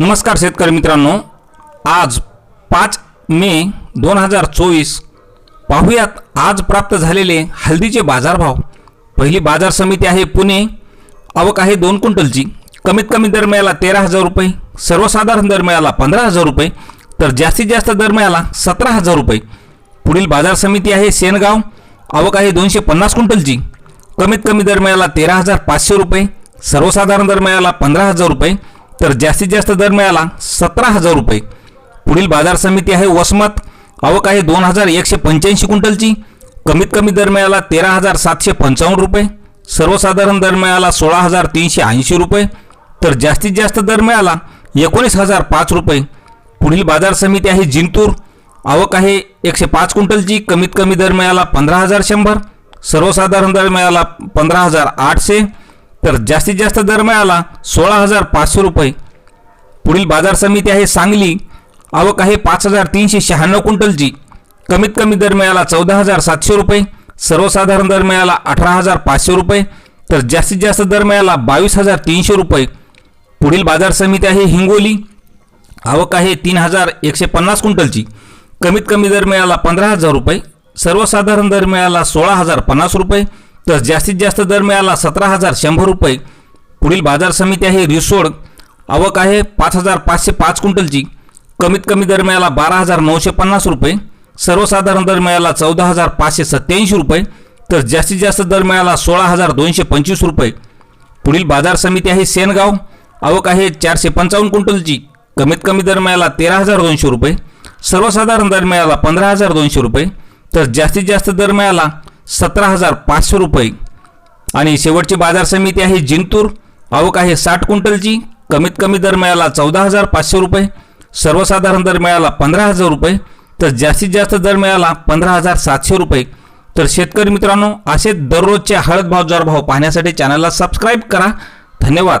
नमस्कार शेतकरी मित्रांनो. आज पाच मे दोन हजार चोवीस. पाहूयात आज प्राप्त झालेले हल्दीचे बाजारभाव. पहिली बाजार समिती आहे पुणे. आवक आहे दोन क्विंटलची. कमीत कमी दर मिळाला तेरा हजार रुपये. सर्वसाधारण दर मिळाला पंधरा हजार रुपये. तर जास्तीत जास्त दर मिळाला सतरा हजार रुपये. पुढील बाजार समिती आहे सेनगाव आवक आहे दोनशे पन्नास क्विंटलची. कमीत कमी दर मिळाला तेरा हजार पाचशे रुपये. सर्वसाधारण दर मिळाला पंधरा हजार रुपये. तर जास्तीत जास्त दर मिळाला सतरा हजार रुपये. पुढील बाजार समिती आहे वसमत. आवक आहे दोन हजार एकशे पंच्याऐंशी क्विंटलची. कमीत कमी दर मिळाला तेरा हजार सातशे पंचावन्न रुपये. सर्वसाधारण दर मिळाला सोळा हजार तीनशे ऐंशी रुपये. तर जास्तीत जास्त दर मिळाला एकोणीस हजार पाच रुपये. पुढील बाजार समिती आहे जिंतूर. आवक आहे एकशे पाच क्विंटलची. कमीत कमी दर मिळाला पंधरा हजार शंभर. सर्वसाधारण दर मिळाला पंधरा हजार आठशे. तर जास्तीत जास्त दर मिळाला सोळा हजार पाचशे रुपये. पुढील बाजार समिती आहे सांगली. आवक आहे पाच हजार तीनशे शहाण्णव क्विंटलची. कमीत कमी दर मिळाला चौदा हजार सातशे रुपये. सर्वसाधारण दर मिळाला अठरा हजार पाचशे रुपये. तर जास्तीत जास्त दर मिळाला बावीस हजार तीनशे रुपये. पुढील बाजार समिती आहे हिंगोली. आवक आहे तीन हजार एकशे पन्नास क्विंटलची. कमीत कमी दर मिळाला पंधरा हजार रुपये. सर्वसाधारण दर मिळाला सोळा हजार पन्नास रुपये. तर जास्तीत जास्त दर मिळाला सतरा हजार शंभर रुपये. पुढील बाजार समिती आहे रिसोड. आवक आहे पाच हजार पाचशे पाच क्विंटलची. कमीत कमी दर मिळाला बारा हजार नऊशे पन्नास रुपये. सर्वसाधारण दर मिळाला चौदा हजार पाचशे सत्याऐंशी रुपये. तर जास्तीत जास्त दर मिळाला सोळा हजार दोनशे पंचवीस रुपये. पुढील बाजार समिती आहे सेनगाव. आवक आहे चारशे पंचावन्न क्विंटलची. कमीत कमी दर मिळाला तेरा हजार दोनशे रुपये. सर्वसाधारण दर मिळाला पंधरा हजार दोनशे रुपये. तर जास्तीत जास्त दर मिळाला सतरा हजार पाचशे रुपये. आणि शेवटची बाजार समिती आहे जिंतूर. आवक आहे साठ क्विंटलची. कमीत कमी दर मिळाला चौदा हजार पाचशे रुपये. सर्वसाधारण दर मिळाला पंधरा हजार रुपये. तर जास्तीत जास्त दर मिळाला पंधरा हजार सातशे रुपये. तर शेतकरी मित्रांनो असे दररोजचे हळद भाव जर भाव पाहण्यासाठी चॅनलला सबस्क्राईब करा. धन्यवाद.